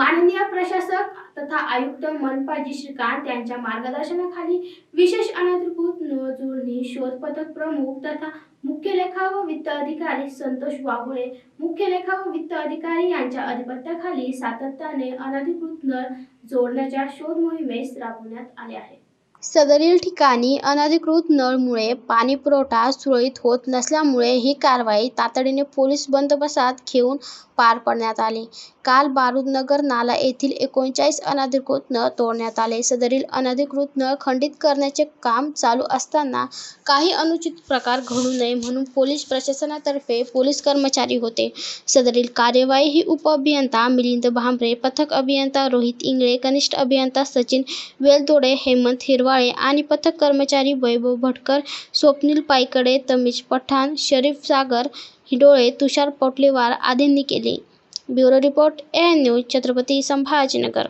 माननीय प्रशासक तथा आयुक्त मनपाजी श्रीकांत यांच्या मार्गदर्शनाखाली विशेष अनधिकृत नळ जोडणी शोध पथक प्रमुख तथा मुख्य लेखा व वित्त अधिकारी संतोष वाघुळे मुख्य लेखा व वित्त अधिकारी यांच्या अधिपत्याखाली सातत्याने अनधिकृत नळ जोडण्याच्या शोध मोहिमेस राबवण्यात आले आहे. सदरील ठिकाणी अनधिकृत नळमुळे पाणीपुरवठा सुरळीत होत नसल्यामुळे ही कारवाई तातडीने पोलीस बंदोबस्तात घेऊन पार पाडण्यात आली. काल बारूदनगर नाला येथील एकोणचाळीस अनधिकृत नळ तोडण्यात आले. सदरील अनधिकृत नळ खंडित करण्याचे काम चालू असताना काही अनुचित प्रकार घडू नये म्हणून पोलीस प्रशासनातर्फे पोलीस कर्मचारी होते. सदरील कार्यवाही ही उपअभियंता मिलिंद भांबरे पथक अभियंता रोहित इंगळे कनिष्ठ अभियंता सचिन वेलदोडे हेमंत हिरवा वाळे आणि पथक कर्मचारी वैभव भटकर स्वप्नील पायकडे तमीज पठाण शरीफ सागर हिडोळे तुषार पोटलेवार आदींनी केले. Bureau report A news Chhatrapati Sambhajinagar.